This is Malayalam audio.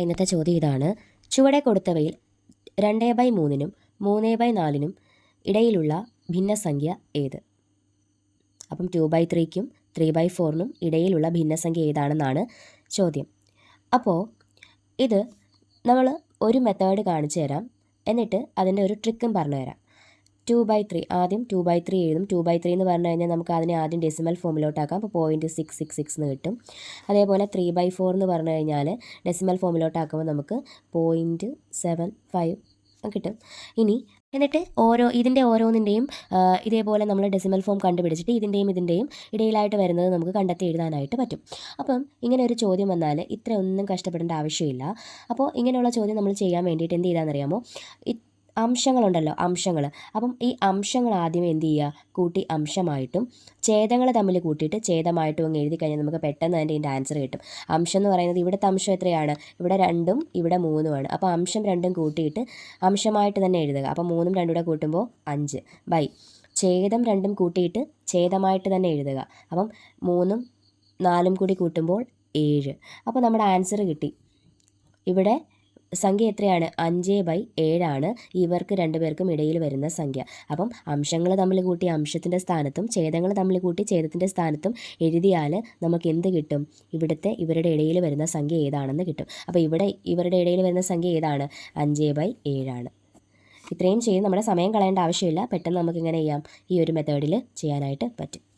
ഇന്നത്തെ ചോദ്യം ഇതാണ്. ചുവടെ കൊടുത്തവയിൽ രണ്ട് ബൈ മൂന്നിനും മൂന്ന് ബൈ നാലിനും ഇടയിലുള്ള ഭിന്നസംഖ്യ ഏത്? അപ്പം ടു ബൈ ത്രീക്കും ത്രീ ബൈ ഫോറിനും ഇടയിലുള്ള ഭിന്നസംഖ്യ ഏതാണെന്നാണ് ചോദ്യം. അപ്പോൾ ഇത് നമ്മൾ ഒരു മെത്തേഡ് കാണിച്ചു തരാം. എന്നിട്ട് അതിന്റെ ഒരു ട്രിക്കും പറഞ്ഞു തരാം. ടു ബൈ ത്രീ ആദ്യം ടു ബൈ ത്രീ എഴുതും. ടു ബൈ ത്രീ എന്ന് പറഞ്ഞു കഴിഞ്ഞാൽ നമുക്ക് അതിനെ ആദ്യം ഡെസിമൽ ഫോമിലോട്ടാക്കാം അപ്പോൾ പോയിന്റ് സിക്സ് സിക്സ് സിക്സ് എന്ന് കിട്ടും. അതേപോലെ ത്രീ ബൈ ഫോർ എന്ന് പറഞ്ഞു കഴിഞ്ഞാൽ ഡെസിമൽ ഫോമിലോട്ടാക്കുമ്പോൾ നമുക്ക് പോയിന്റ് സെവൻ ഫൈവ് കിട്ടും. ഇനി എന്നിട്ട് ഓരോ ഇതിന്റെ ഓരോന്നിന്റെയും ഇതേപോലെ നമ്മൾ ഡെസിമൽ ഫോം കണ്ടുപിടിച്ചിട്ട് ഇതിന്റെയും ഇതിന്റെയും ഇടയിലായിട്ട് വരുന്നത് നമുക്ക് കണ്ടെത്തി എഴുതാനായിട്ട് പറ്റും. അപ്പം ഇങ്ങനെ ഒരു ചോദ്യം വന്നാൽ ഇത്രയൊന്നും കഷ്ടപ്പെടേണ്ട ആവശ്യമില്ല. അപ്പോൾ ഇങ്ങനെയുള്ള ചോദ്യം നമ്മൾ ചെയ്യാൻ വേണ്ടിയിട്ട് എന്ത് ചെയ്താണെന്നറിയാമോ അംശങ്ങളുണ്ടല്ലോ അംശങ്ങൾ അപ്പം ഈ അംശങ്ങൾ ആദ്യം എന്ത് ചെയ്യുക? കൂട്ടി അംശമായിട്ടും ഛേദങ്ങൾ തമ്മിൽ കൂട്ടിയിട്ട് ഛേദമായിട്ടും അങ്ങ് എഴുതി കഴിഞ്ഞാൽ നമുക്ക് പെട്ടെന്ന് തന്നെ ഇതിന്റെ ആൻസർ കിട്ടും. അംശം എന്ന് പറയുന്നത് ഇവിടുത്തെ അംശം എത്രയാണ്? ഇവിടെ രണ്ടും ഇവിടെ മൂന്നുമാണ്. അപ്പോൾ അംശം രണ്ടും കൂട്ടിയിട്ട് അംശമായിട്ട് തന്നെ എഴുതുക. അപ്പോൾ മൂന്നും രണ്ടും കൂടെ കൂട്ടുമ്പോൾ അഞ്ച്. ബൈ. ഛേദം രണ്ടും കൂട്ടിയിട്ട് ഛേദമായിട്ട് തന്നെ എഴുതുക. അപ്പം മൂന്നും നാലും കൂടി കൂട്ടുമ്പോൾ ഏഴ്. അപ്പോൾ നമ്മുടെ ആൻസർ കിട്ടി. ഇവിടെ സംഖ്യ എത്രയാണ്? അഞ്ച് ബൈ ഏഴാണ്. ഇവർക്ക് രണ്ടുപേർക്കും ഇടയിൽ വരുന്ന സംഖ്യ. അപ്പം അംശങ്ങൾ തമ്മിൽ കൂട്ടി അംശത്തിന്റെ സ്ഥാനത്തും ഛേദങ്ങൾ തമ്മിൽ കൂട്ടി ഛേദത്തിന്റെ സ്ഥാനത്തും എഴുതിയാൽ നമുക്ക് എന്ത് കിട്ടും? ഇവിടുത്തെ ഇവരുടെ ഇടയിൽ വരുന്ന സംഖ്യ ഏതാണെന്ന് കിട്ടും. അപ്പോൾ ഇവിടെ ഇവരുടെ ഇടയിൽ വരുന്ന സംഖ്യ ഏതാണ്? അഞ്ച് ബൈ ഏഴാണ്. ഇത്രയും ചെയ്ത് നമ്മുടെ സമയം കളയേണ്ട ആവശ്യമില്ല. പെട്ടെന്ന് നമുക്ക് ഇങ്ങനെ ചെയ്യാം. ഈ ഒരു മെത്തേഡിൽ ചെയ്യാനായിട്ട് പറ്റും.